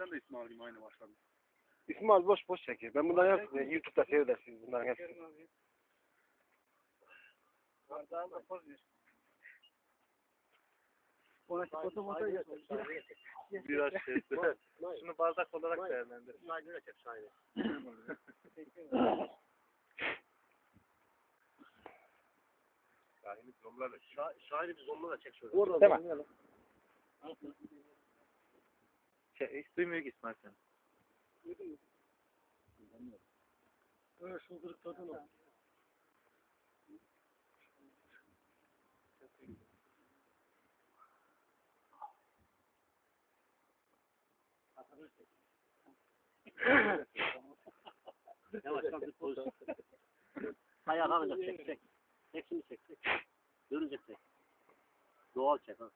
Sen de İsmail gibi aynı başladın. İsmail boş boş çekiyor. Ben bundan hepsini YouTube'da seyredersiniz bunların hepsini. Bardağında poz ver. Ona foto foto Biraz şey. Şunu bardak olarak değerlendir. Çek Şahin'e. Şahin'i zomlarla. Şahin'i bir zonla da çek şöyle. Orada Tamam. Şey, hiç duymuyor ki İsmail sen. Öyle şulduruk tadına. Yavaş yavaş bir poz. Ayağa kalkacak çek çek. Çek şimdi çek çek. Dönecek çek. Doğal çek ha.